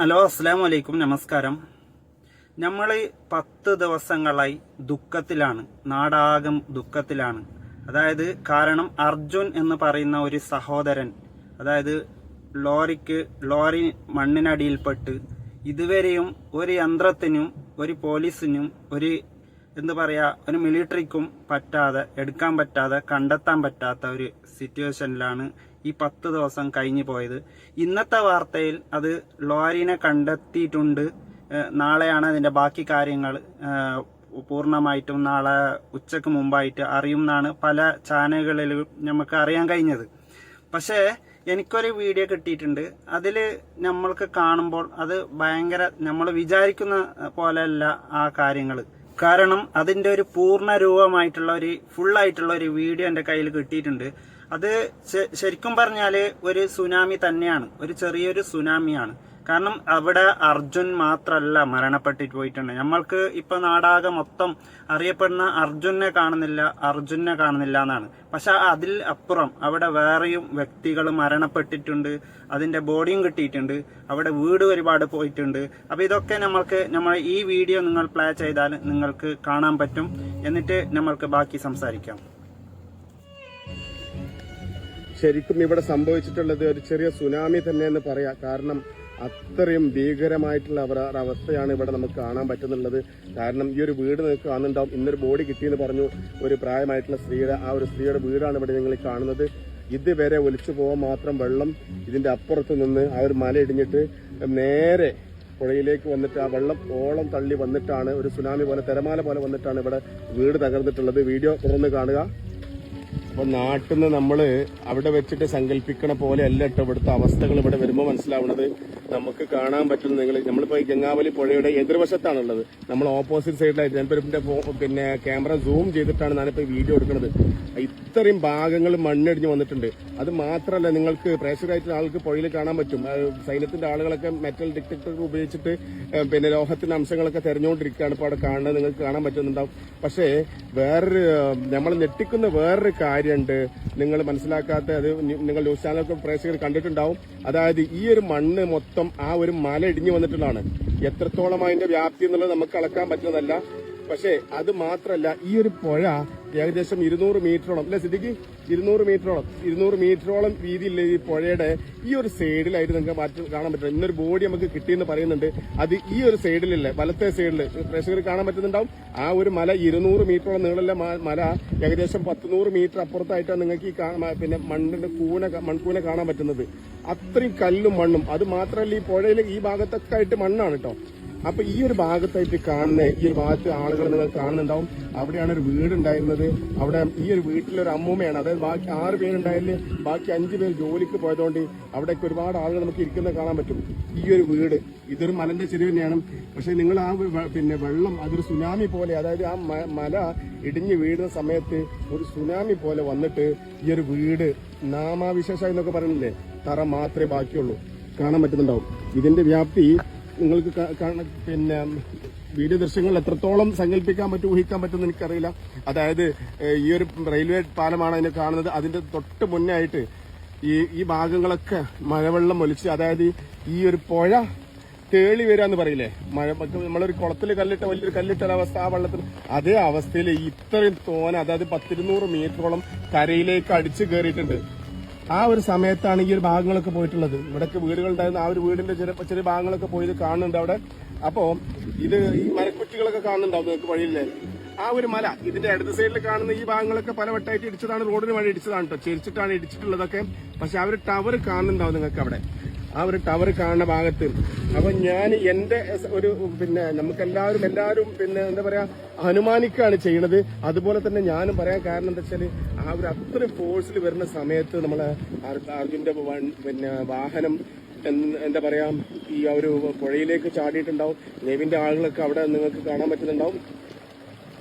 Hello അസ്സാം വലൈക്കും നമസ്കാരം. നമ്മൾ പത്ത് ദിവസങ്ങളായി ദുഃഖത്തിലാണ്. നാടാകം ദുഃഖത്തിലാണ്. അതായത് കാരണം അർജുൻ എന്ന് പറയുന്ന ഒരു സഹോദരൻ അതായത് ലോറിക്ക് ലോറി മണ്ണിനടിയിൽപ്പെട്ട് ഇതുവരെയും ഒരു യന്ത്രത്തിനും ഒരു പോലീസിനും ഒരു എന്താ പറയുക ഒരു മിലിറ്ററിക്കും പറ്റാതെ എടുക്കാൻ പറ്റാതെ കണ്ടെത്താൻ പറ്റാത്ത ഒരു സിറ്റുവേഷനിലാണ് ഈ പത്ത് ദിവസം കഴിഞ്ഞു പോയത്. ഇന്നത്തെ വാർത്തയിൽ അത് ലോറിനെ കണ്ടെത്തിയിട്ടുണ്ട്. നാളെയാണ് അതിന്റെ ബാക്കി കാര്യങ്ങൾ പൂർണമായിട്ടും നാളെ ഉച്ചയ്ക്ക് മുമ്പായിട്ട് അറിയുമെന്നാണ് പല ചാനലുകളിലും നമുക്ക് അറിയാൻ കഴിഞ്ഞത്. പക്ഷേ എനിക്കൊരു വീഡിയോ കിട്ടിയിട്ടുണ്ട്. അതിൽ നമ്മൾക്ക് കാണുമ്പോൾ അത് ഭയങ്കര നമ്മൾ വിചാരിക്കുന്ന പോലെയല്ല ആ കാര്യങ്ങൾ. കാരണം അതിന്റെ ഒരു പൂർണ രൂപമായിട്ടുള്ള ഒരു ഫുള്ളായിട്ടുള്ള ഒരു വീഡിയോ എന്റെ കയ്യിൽ കിട്ടിയിട്ടുണ്ട്. അത് ശരിക്കും പറഞ്ഞാൽ ഒരു സുനാമി തന്നെയാണ്. ഒരു ചെറിയൊരു സുനാമിയാണ്. കാരണം അവിടെ അർജുൻ മാത്രല്ല മരണപ്പെട്ടിട്ട് പോയിട്ടുണ്ട്. നമ്മൾക്ക് ഇപ്പൊ നാടാകെ മൊത്തം അറിയപ്പെടുന്ന അർജുനെ കാണുന്നില്ല അർജുനെ കാണുന്നില്ല എന്നാണ്. പക്ഷെ അതിൽ അപ്പുറം അവിടെ വേറെയും വ്യക്തികൾ മരണപ്പെട്ടിട്ടുണ്ട്. അതിന്റെ ബോഡിയും കിട്ടിയിട്ടുണ്ട്. അവിടെ വീട് ഒരുപാട് പോയിട്ടുണ്ട്. അപ്പൊ ഇതൊക്കെ നമ്മൾക്ക് നമ്മൾ ഈ വീഡിയോ നിങ്ങൾ പ്ലേ ചെയ്താൽ നിങ്ങൾക്ക് കാണാൻ പറ്റും. എന്നിട്ട് നമ്മൾക്ക് ബാക്കി സംസാരിക്കാം. ശരിക്കും ഇവിടെ സംഭവിച്ചിട്ടുള്ളത് ഒരു ചെറിയ സുനാമി തന്നെ എന്ന് പറയാം. കാരണം അത്രയും ഭീകരമായിട്ടുള്ള അവസ്ഥയാണ് ഇവിടെ നമുക്ക് കാണാൻ പറ്റുന്നുള്ളത്. കാരണം ഈ ഒരു വീട് നിങ്ങൾക്ക് കാണുന്നുണ്ടാവും. ഇന്നൊരു ബോഡി കിട്ടിയെന്ന് പറഞ്ഞു ഒരു പ്രായമായിട്ടുള്ള സ്ത്രീയുടെ ആ ഒരു സ്ത്രീയുടെ വീടാണ് ഇവിടെ നിങ്ങൾ കാണുന്നത്. ഇതുവരെ ഒലിച്ചു പോകാൻ മാത്രം വെള്ളം ഇതിന്റെ അപ്പുറത്ത് നിന്ന് ആ ഒരു മല ഇടിഞ്ഞിട്ട് നേരെ പുഴയിലേക്ക് വന്നിട്ട് ആ വെള്ളം ഓളം തള്ളി വന്നിട്ടാണ് ഒരു സുനാമി പോലെ തിരമാല പോലെ വന്നിട്ടാണ് ഇവിടെ വീട് തകർന്നിട്ടുള്ളത്. വീഡിയോ തുറന്ന് കാണുക. അപ്പൊ നാട്ടിൽ നിന്ന് നമ്മൾ അവിടെ വെച്ചിട്ട് സങ്കല്പിക്കണ പോലെ അല്ല കേട്ടോ ഇവിടുത്തെ അവസ്ഥകൾ ഇവിടെ വരുമ്പോൾ മനസ്സിലാവുന്നത്. നമുക്ക് കാണാൻ പറ്റുന്ന നിങ്ങൾ നമ്മളിപ്പോ ഈ ഗംഗാവലി പുഴയുടെ എതിർവശത്താണുള്ളത്. നമ്മൾ ഓപ്പോസിറ്റ് സൈഡിലായിട്ട് ഞാൻ പിന്നെ ക്യാമറ സൂം ചെയ്തിട്ടാണ് ഞാനിപ്പോ വീഡിയോ എടുക്കുന്നത്. ഇത്രയും ഭാഗങ്ങൾ മണ്ണിടിഞ്ഞ് വന്നിട്ടുണ്ട്. അത് മാത്രമല്ല നിങ്ങൾക്ക് പ്രേഷറായിട്ടുള്ള ആൾക്ക് പുഴയിൽ കാണാൻ പറ്റും. സൈന്യത്തിന്റെ ആളുകളൊക്കെ മെറ്റൽ ഡിറ്റക്ടർ ഉപയോഗിച്ചിട്ട് പിന്നെ ലോഹത്തിന്റെ അംശങ്ങളൊക്കെ തെരഞ്ഞുകൊണ്ടിരിക്കുകയാണ്. ഇപ്പോൾ അവിടെ കാണുന്നത് നിങ്ങൾക്ക് കാണാൻ പറ്റുന്നുണ്ടാവും. പക്ഷേ വേറൊരു നമ്മൾ ഞെട്ടിക്കുന്ന വേറൊരു കാര്യമുണ്ട്. നിങ്ങൾ മനസ്സിലാക്കാത്ത അത് നിങ്ങൾ ന്യൂസ് ചാനലൊക്കെ പ്രേക്ഷകർ കണ്ടിട്ടുണ്ടാവും. അതായത് ഈ ഒരു മണ്ണ് മൊത്തം ആ ഒരു മല ഇടിഞ്ഞു വന്നിട്ടുള്ളതാണ്. എത്രത്തോളം അതിന്റെ വ്യാപ്തി എന്നുള്ളത് നമുക്ക് അളക്കാൻ പറ്റുന്നതല്ല. പക്ഷേ അത് മാത്രമല്ല ഈ ഒരു പുഴ ഏകദേശം ഇരുന്നൂറ് മീറ്ററോളം. അല്ലെ സിദ്ദിഖ്? ഇരുന്നൂറ് മീറ്ററോളം. ഇരുന്നൂറ് മീറ്ററോളം വീതിയില്ല ഈ പുഴയുടെ ഈ ഒരു സൈഡിലായിട്ട് നിങ്ങൾക്ക് മാറ്റി കാണാൻ പറ്റില്ല ഇന്നൊരു ബോഡി നമുക്ക് കിട്ടിയെന്ന് പറയുന്നുണ്ട്. അത് ഈ ഒരു സൈഡിലല്ലേ. വലത്തെ സൈഡിൽ പ്രേക്ഷകർ കാണാൻ പറ്റുന്നുണ്ടാവും. ആ ഒരു മല ഇരുന്നൂറ് മീറ്ററോളം നീളമുള്ള മല ഏകദേശം പത്തുനൂറ് മീറ്റർ അപ്പുറത്തായിട്ടാണ് നിങ്ങൾക്ക് ഈ പിന്നെ മണ്ണിന്റെ കൂന മൺകൂനെ കാണാൻ പറ്റുന്നത്. അത്രയും കല്ലും മണ്ണും. അത് മാത്രമല്ല ഈ പുഴയിൽ ഈ ഭാഗത്തൊക്കെ ആയിട്ട് മണ്ണാണ് കേട്ടോ അപ്പൊ ഈ ഒരു ഭാഗത്തായിട്ട് കാണുന്ന ഈ ഒരു ഭാഗത്ത് ആളുകൾ നിങ്ങൾ കാണുന്നുണ്ടാവും. അവിടെയാണ് ഒരു വീട് ഉണ്ടായിരുന്നത് അവിടെ ഈ ഒരു വീട്ടിലൊരു അമ്മൂമ്മയാണ്. അതായത് ബാക്കി ആറ് പേരുണ്ടായാലും ബാക്കി അഞ്ച് പേര് ജോലിക്ക് പോയതുകൊണ്ട് അവിടെയൊക്കെ ഒരുപാട് ആളുകൾ നമുക്ക് ഇരിക്കുന്നത് കാണാൻ പറ്റും. ഈ ഒരു വീട് ഇതൊരു മലന്റെ ചെരുവ് തന്നെയാണ്. പക്ഷെ നിങ്ങൾ ആ പിന്നെ വെള്ളം അതൊരു സുനാമി പോലെ അതായത് ആ മല ഇടിഞ്ഞു വീഴുന്ന സമയത്ത് ഒരു സുനാമി പോലെ വന്നിട്ട് ഈ ഒരു വീട് നാമാവിശേഷ എന്നൊക്കെ പറയുന്നില്ലേ? തറ മാത്രമേ ബാക്കിയുള്ളൂ. കാണാൻ പറ്റുന്നുണ്ടാവും. ഇതിന്റെ വ്യാപ്തി നിങ്ങൾക്ക് പിന്നെ വീഡിയോ ദൃശ്യങ്ങൾ എത്രത്തോളം സങ്കല്പിക്കാൻ പറ്റും ഊഹിക്കാൻ പറ്റുമെന്ന് എനിക്കറിയില്ല. അതായത് ഈ ഒരു റെയിൽവേ പാലമാണ് അതിനെ കാണുന്നത്. അതിന്റെ തൊട്ട് മുന്നേ ആയിട്ട് ഈ ഈ ഭാഗങ്ങളൊക്കെ മഴവെള്ളം ഒലിച്ച് അതായത് ഈ ഒരു പുഴ തേളി വരിക എന്ന് പറയില്ലേ? മഴ നമ്മളൊരു കുളത്തിൽ കല്ലിട്ട വലിയൊരു കല്ലിട്ട അവസ്ഥ ആ വെള്ളത്തിൽ അതേ അവസ്ഥയിൽ ഇത്രയും തോന അതായത് പത്തിരുന്നൂറ് മീറ്ററോളം കരയിലേക്ക് അടിച്ചു കയറിയിട്ടുണ്ട് ആ ഒരു സമയത്താണ് ഈ ഒരു ഭാഗങ്ങളൊക്കെ പോയിട്ടുള്ളത്. ഇവിടൊക്കെ വീടുകളുണ്ടായിരുന്ന ആ ഒരു വീടിന്റെ ചെറിയ ചെറിയ ഭാഗങ്ങളൊക്കെ പോയത് കാണുന്നുണ്ട് അവിടെ. അപ്പോ ഇത് ഈ മരക്കുറ്റികളൊക്കെ കാണുന്നുണ്ടാവും നിങ്ങൾക്ക് വഴിയില്ലേ ആ ഒരു മല ഇതിന്റെ ഇടത് സൈഡിൽ കാണുന്ന ഈ ഭാഗങ്ങളൊക്കെ പല വട്ടമായിട്ട് ഇടിച്ചതാണ് റോഡിന് വഴി ഇടിച്ചതാണ് കേട്ടോ ചെരിച്ചിട്ടാണ് ഇടിച്ചിട്ടുള്ളതൊക്കെ. പക്ഷെ ആ ഒരു ടവർ കാണുന്നുണ്ടാവും നിങ്ങൾക്ക് അവിടെ. ആ ഒരു ടവർ കാണുന്ന ഭാഗത്ത് അപ്പൊ ഞാൻ എന്റെ ഒരു പിന്നെ നമുക്ക് എല്ലാവരും പിന്നെ എന്താ പറയാ അനുമാനിക്കുകയാണ് ചെയ്യണത്. അതുപോലെ തന്നെ ഞാനും പറയാൻ കാരണം എന്താ വെച്ചാൽ ആ ഒരു അത്ര ഫോഴ്സിൽ വരുന്ന സമയത്ത് നമ്മളെ അർജുന്റെ പിന്നെ വാഹനം എന്താ പറയാ ഈ ആ ഒരു പുഴയിലേക്ക് ചാടിയിട്ടുണ്ടാവും. നെവിന്റെ ആളുകളൊക്കെ അവിടെ നിങ്ങൾക്ക് കാണാൻ പറ്റുന്നുണ്ടാവും.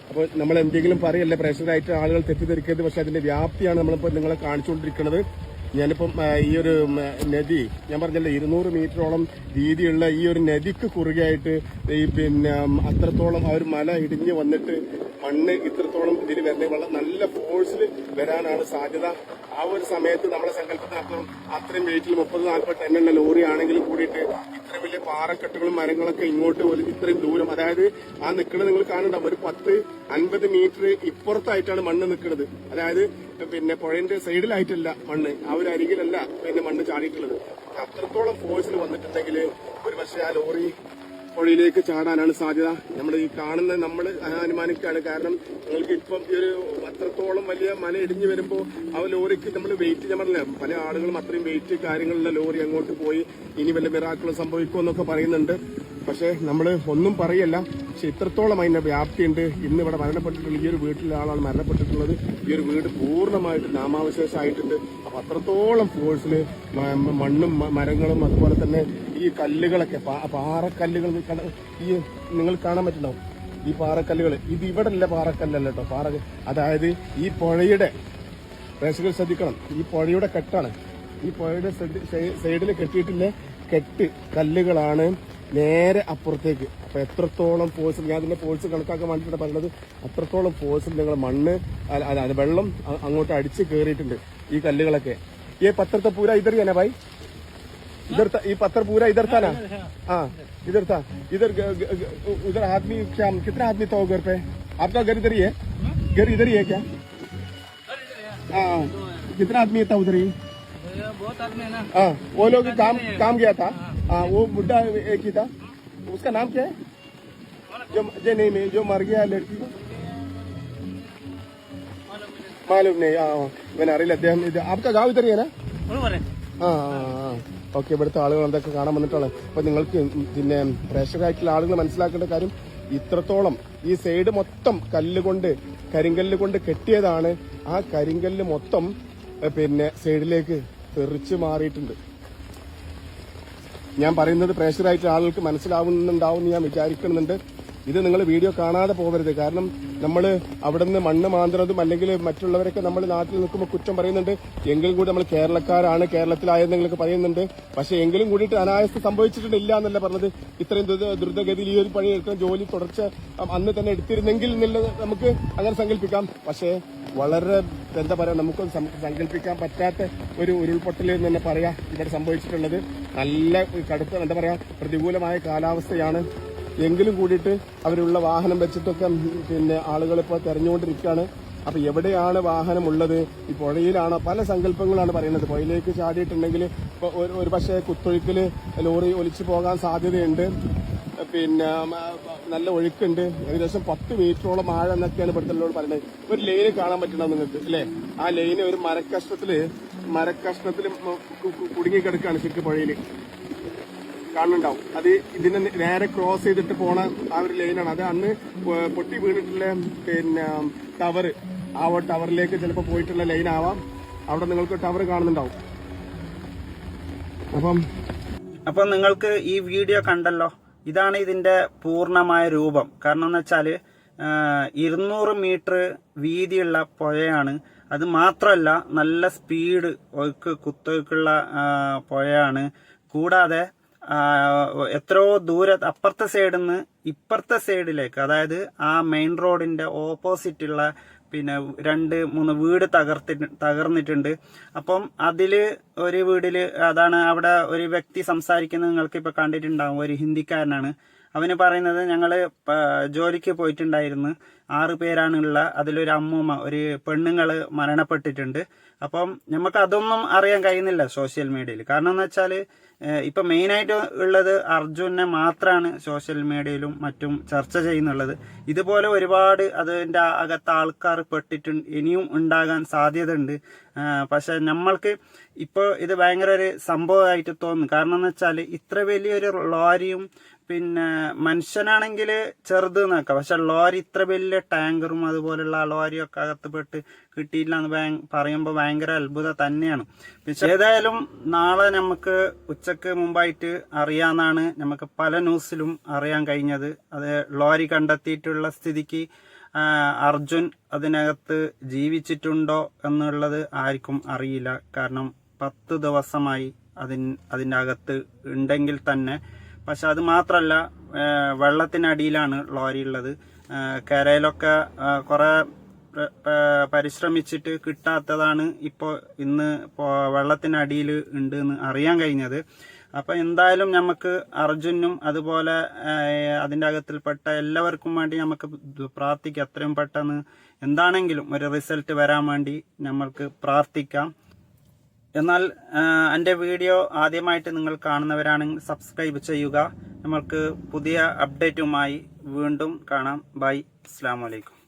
അപ്പോൾ നമ്മൾ എന്തെങ്കിലും പറയല്ലേ പ്രഷറായിട്ട് ആളുകൾ തെറ്റിദ്ധരിക്കരുത്. പക്ഷെ അതിന്റെ വ്യാപ്തിയാണ് നമ്മളിപ്പോൾ നിങ്ങളെ കാണിച്ചുകൊണ്ടിരിക്കുന്നത്. ഞാനിപ്പം ഈ ഒരു നദി ഞാൻ പറഞ്ഞല്ലോ ഇരുന്നൂറ് മീറ്ററോളം വീതിയുള്ള ഈ ഒരു നദിക്ക് കുറുകെയായിട്ട് ഈ പിന്നെ അത്രത്തോളം ആ ഒരു മല ഇടിഞ്ഞ് വന്നിട്ട് മണ്ണ് ഇത്രത്തോളം ഇതിൽ വരുന്ന വെള്ളം നല്ല ഫോഴ്സിൽ വരാനാണ് സാധ്യത. ആ ഒരു സമയത്ത് നമ്മളെ സങ്കല്പത്തിനപ്പുറം അത്രയും വെയിറ്റിൽ മുപ്പത് നാൽപ്പത് ടണ്ണുള്ള ലോറി ആണെങ്കിലും കൂടിയിട്ട് ഇത്ര വലിയ പാറക്കെട്ടുകളും മരങ്ങളൊക്കെ ഇങ്ങോട്ട് ഒരു ഇത്രയും ദൂരം അതായത് ആ നിൽക്കുന്നത് നിങ്ങൾ കാണണ്ട ഒരു പത്ത് അൻപത് മീറ്റർ ഇപ്പുറത്തായിട്ടാണ് മണ്ണ് നിൽക്കുന്നത് അതായത് പിന്നെ പുഴയുടെ സൈഡിലായിട്ടല്ല മണ്ണ് ആ ഒരു അരികിലല്ല പിന്നെ മണ്ണ് ചാടിയിട്ടുള്ളത്. അത്രത്തോളം ഫോഴ്സിൽ വന്നിട്ടുണ്ടെങ്കിൽ ഒരു പക്ഷേ ആ ലോറി പുഴയിലേക്ക് ചാടാനാണ് സാധ്യത. നമ്മൾ ഈ കാണുന്നത് നമ്മൾ അനുമാനിക്കുകയാണ്. കാരണം നിങ്ങൾക്ക് ഇപ്പം ഈ ഒരു അത്രത്തോളം വലിയ മല ഇടിഞ്ഞു വരുമ്പോൾ ആ ലോറിക്ക് നമ്മൾ വെയിറ്റ് ഞാൻ പറഞ്ഞില്ല പല ആളുകളും അത്രയും വെയിറ്റ് കാര്യങ്ങളുള്ള ലോറി അങ്ങോട്ട് പോയി ഇനി വല്ല മിറാക്കളും സംഭവിക്കുമെന്നൊക്കെ പറയുന്നുണ്ട്. പക്ഷേ നമ്മൾ ഒന്നും പറയല്ല. പക്ഷെ ഇത്രത്തോളം അതിന്റെ വ്യാപ്തിയുണ്ട്. ഇന്ന് ഇവിടെ മരണപ്പെട്ടിട്ടുള്ള ഈ ഒരു വീട്ടിലെ ആളാണ് മരണപ്പെട്ടിട്ടുള്ളത്. ഈ ഒരു വീട് പൂർണമായിട്ട് നാമാവശേഷമായിട്ടുണ്ട്. അപ്പൊ അത്രത്തോളം ഫോഴ്സിൽ മണ്ണും മരങ്ങളും അതുപോലെ തന്നെ ഈ കല്ലുകളൊക്കെ പാറക്കല്ലുകൾ ഈ നിങ്ങൾ കാണാൻ പറ്റുന്നുണ്ടാവും ഈ പാറക്കല്ലുകൾ ഇത് ഇവിടെ അല്ല പാറക്കല്ലല്ല കേട്ടോ പാറ അതായത് ഈ പുഴയുടെ പ്രേക്ഷകർ ശ്രദ്ധിക്കണം. ഈ പുഴയുടെ കെട്ടാണ്. ഈ പുഴയുടെ സൈഡിൽ കെട്ടിയിട്ടില്ല കെട്ട് കല്ലുകളാണ് നേരെ അപ്പുറത്തേക്ക്. അപ്പൊ എത്രത്തോളം ഫോഴ്സ് ഞാൻ അതിന്റെ ഫോഴ്സ് കണക്കാക്കാൻ വേണ്ടിയിട്ടാണ് പറഞ്ഞത്. അത്രത്തോളം ഫോഴ്സിൽ നിങ്ങൾ മണ്ണ് വെള്ളം അങ്ങോട്ട് അടിച്ച് കയറിയിട്ടുണ്ട് ഈ കല്ലുകളൊക്കെ ഈ പത്രത്തെ പൂര ഇതർ തന്നെ ഭായി इधर था ये पत्थर पूरा इधर था ना हाँ इधर था इधर ग- ग- ग- उधर आदमी क्या कितना आदमी था वो घर पे आपका घर इधर ही है घर इधर ही है क्या हाँ कितना आदमी था उधर ही बहुत आदमी है ना हाँ वो लोग काम काम गया था हाँ वो बुढ़ा एक ही था उसका नाम क्या है जो जो नहीं नहीं जो मर गया लड़की മാലൂം അറിയില്ല. അദ്ദേഹം ഇത് ആപ്കാ ഗാവ് ഇതറിയാ ആ ഓക്കെ ഇവിടുത്തെ ആളുകൾ എന്തൊക്കെ കാണാൻ വന്നിട്ടുള്ളത് അപ്പൊ നിങ്ങൾക്ക് പിന്നെ പ്രേക്ഷകരായിട്ടുള്ള ആളുകൾ മനസ്സിലാക്കേണ്ട കാര്യം ഇത്രത്തോളം ഈ സൈഡ് മൊത്തം കല്ലുകൊണ്ട് കരിങ്കല്ല് കൊണ്ട് കെട്ടിയതാണ്. ആ കരിങ്കല്ല് മൊത്തം പിന്നെ സൈഡിലേക്ക് തെറിച്ച് മാറിയിട്ടുണ്ട്. ഞാൻ പറയുന്നത് പ്രേഷറായിട്ട് ആളുകൾക്ക് മനസ്സിലാവുന്നുണ്ടാവും ഞാൻ വിചാരിക്കുന്നുണ്ട്. ഇത് നിങ്ങൾ വീഡിയോ കാണാതെ പോകരുത്. കാരണം നമ്മൾ അവിടെ നിന്ന് മണ്ണ് മാന്തുന്നതും അല്ലെങ്കിൽ മറ്റുള്ളവരൊക്കെ നമ്മൾ നാട്ടിൽ നിൽക്കുമ്പോൾ കുറ്റം പറയുന്നുണ്ട്. എങ്കിലും കൂടി നമ്മൾ കേരളക്കാരാണ് കേരളത്തിലായെന്നൊക്കെ പറയുന്നുണ്ട്. പക്ഷെ എങ്കിലും കൂടിയിട്ട് അനായാസം സംഭവിച്ചിട്ടുണ്ടില്ല എന്നല്ല പറഞ്ഞത്. ഇത്രയും ദ്രുത- ദ്രുതഗതിയിൽ ഈ ഒരു പണി എടുക്കുന്ന ജോലി തുടർച്ച അന്ന് തന്നെ എടുത്തിരുന്നെങ്കിൽ നമുക്ക് അങ്ങനെ സങ്കല്പിക്കാം. പക്ഷേ വളരെ എന്താ പറയാ നമുക്ക് സങ്കല്പിക്കാൻ പറ്റാത്ത ഒരു ഉരുൾപൊട്ടൽ എന്ന് തന്നെ പറയാം ഇവിടെ സംഭവിച്ചിട്ടുള്ളത്. നല്ല കടുത്ത എന്താ പറയാ പ്രതികൂലമായ കാലാവസ്ഥയാണ് എങ്കിലും കൂടിയിട്ട് അവരുള്ള വാഹനം വെച്ചിട്ടൊക്കെ പിന്നെ ആളുകൾ ഇപ്പോൾ തെരഞ്ഞുകൊണ്ടിരിക്കുകയാണ്. അപ്പൊ എവിടെയാണ് വാഹനം ഉള്ളത് ഈ പുഴയിലാണ് പല സങ്കല്പങ്ങളാണ് പറയുന്നത്. പുഴയിലേക്ക് ചാടിയിട്ടുണ്ടെങ്കിൽ ഇപ്പൊ ഒരു- പക്ഷേ കുത്തൊഴുക്കിൽ ലോറി ഒലിച്ചു പോകാൻ സാധ്യതയുണ്ട്. പിന്നെ നല്ല ഒഴുക്കുണ്ട്. ഏകദേശം പത്ത് മീറ്ററോളം ആഴം എന്നൊക്കെയാണ് ഇവിടുത്തെ പറയുന്നത്. ഒരു ലൈന് കാണാൻ പറ്റണം നിങ്ങൾക്ക് അല്ലേ? ആ ലൈന് ഒരു മരക്കഷ്ണത്തിൽ മരക്കഷ്ണത്തിൽ മ- കു- കു- കുടുങ്ങിക്കിടക്കാണ് ശരിക്കും പുഴയിൽ. കാണുന്നുണ്ടാവും. അത് ഇതിനെ നേരെ ക്രോസ് ചെയ്തിട്ട് പോണ ആ ഒരു ലൈനാണ് അത് അന്ന് പൊട്ടി വീണിട്ടുള്ള പിന്നെ ടവർ ആ ടവറിലേക്ക് ചിലപ്പോൾ പോയിട്ടുള്ള ലൈൻ ആവാം. അവിടെ നിങ്ങൾക്ക് ടവർ കാണുന്നുണ്ടാവും. അപ്പം അപ്പൊ നിങ്ങൾക്ക് ഈ വീഡിയോ കണ്ടല്ലോ. ഇതാണ് ഇതിന്റെ പൂർണമായ രൂപം. കാരണം എന്ന് വെച്ചാൽ ഇരുന്നൂറ് മീറ്റർ വീതിയുള്ള പുഴയാണ്. അത് മാത്രമല്ല നല്ല സ്പീഡ് ഒഴുക്ക് കുത്തൊഴുക്കുള്ള പുഴയാണ്. കൂടാതെ എത്രയോ ദൂര അപ്പുറത്തെ സൈഡിൽ നിന്ന് ഇപ്പുറത്തെ സൈഡിലേക്ക് അതായത് ആ മെയിൻ റോഡിന്റെ ഓപ്പോസിറ്റുള്ള പിന്നെ രണ്ട് മൂന്ന് വീട് തകർത്തി തകർന്നിട്ടുണ്ട്. അപ്പം അതിൽ ഒരു വീട്ടിൽ അതാണ് അവിടെ ഒരു വ്യക്തി സംസാരിക്കുന്നത് നിങ്ങൾക്ക് ഇപ്പോൾ കണ്ടിട്ടുണ്ടാവും. ഒരു ഹിന്ദിക്കാരനാണ്. അവന് പറയുന്നത് ഞങ്ങൾ ജോലിക്ക് പോയിട്ടുണ്ടായിരുന്നു. ആറ് പേരാണുള്ള അതിലൊരു അമ്മൂമ്മ ഒരു പെണ്ണുങ്ങൾ മരണപ്പെട്ടിട്ടുണ്ട്. അപ്പം നമുക്ക് അതൊന്നും അറിയാൻ കഴിയുന്നില്ല സോഷ്യൽ മീഡിയയിൽ. കാരണം എന്ന് വെച്ചാൽ ഇപ്പം മെയിനായിട്ട് ഉള്ളത് അർജുനെ മാത്രമാണ് സോഷ്യൽ മീഡിയയിലും മറ്റും ചർച്ച ചെയ്യുന്നുള്ളത്. ഇതുപോലെ ഒരുപാട് അതിന്റെ അകത്ത് ആൾക്കാർ പെട്ടിട്ടുണ്ട്. ഇനിയും ഉണ്ടാകാൻ സാധ്യതയുണ്ട്. പക്ഷെ നമ്മൾക്ക് ഇപ്പോൾ ഇത് ഭയങ്കര ഒരു സംഭവമായിട്ട് തോന്നും. കാരണം എന്ന് വെച്ചാൽ ഇത്ര വലിയൊരു ലോറിയും പിന്നെ മനുഷ്യനാണെങ്കിൽ ചെറുത് നോക്കാം പക്ഷെ ലോറി ഇത്ര വലിയ ടാങ്കറും അതുപോലുള്ള ലോറിയൊക്കെ അകത്ത് പെട്ട് കിട്ടിയില്ല എന്ന് ഭയ- പറയുമ്പോൾ ഭയങ്കര അത്ഭുതം തന്നെയാണ്. പക്ഷെ ഏതായാലും നാളെ നമുക്ക് ഉച്ചയ്ക്ക് മുമ്പായിട്ട് അറിയാമെന്നാണ് നമുക്ക് പല ന്യൂസിലും അറിയാൻ കഴിഞ്ഞത്. അത് ലോറി കണ്ടെത്തിയിട്ടുള്ള സ്ഥിതിക്ക് അർജുൻ അതിനകത്ത് ജീവിച്ചിട്ടുണ്ടോ എന്നുള്ളത് ആർക്കും അറിയില്ല. കാരണം പത്ത് ദിവസമായി അതിൻ അതിന്റെ അകത്ത് ഉണ്ടെങ്കിൽ തന്നെ. പക്ഷെ അത് മാത്രമല്ല വെള്ളത്തിനടിയിലാണ് ലോറി ഉള്ളത്. കരയിലൊക്കെ കുറേ പരിശ്രമിച്ചിട്ട് കിട്ടാത്തതാണ് ഇപ്പോൾ ഇന്ന് വെള്ളത്തിനടിയിൽ ഉണ്ട് എന്ന് അറിയാൻ കഴിഞ്ഞത്. അപ്പൊ എന്തായാലും നമുക്ക് അർജുനും അതുപോലെ അതിന്റെ അകത്തിൽപ്പെട്ട എല്ലാവർക്കും വേണ്ടി നമുക്ക് പ്രാർത്ഥിക്കാം. എത്രയും പെട്ടെന്ന് എന്താണെങ്കിലും ഒരു റിസൾട്ട് വരാൻ വേണ്ടി നമ്മൾക്ക് പ്രാർത്ഥിക്കാം. എന്നാൽ എന്റെ വീഡിയോ ആദ്യമായിട്ട് നിങ്ങൾ കാണുന്നവരാണെങ്കിൽ സബ്സ്ക്രൈബ് ചെയ്യുക. നമ്മൾക്ക് പുതിയ അപ്ഡേറ്റുമായി വീണ്ടും കാണാം. ബൈ. അസ്സാം വലൈക്കും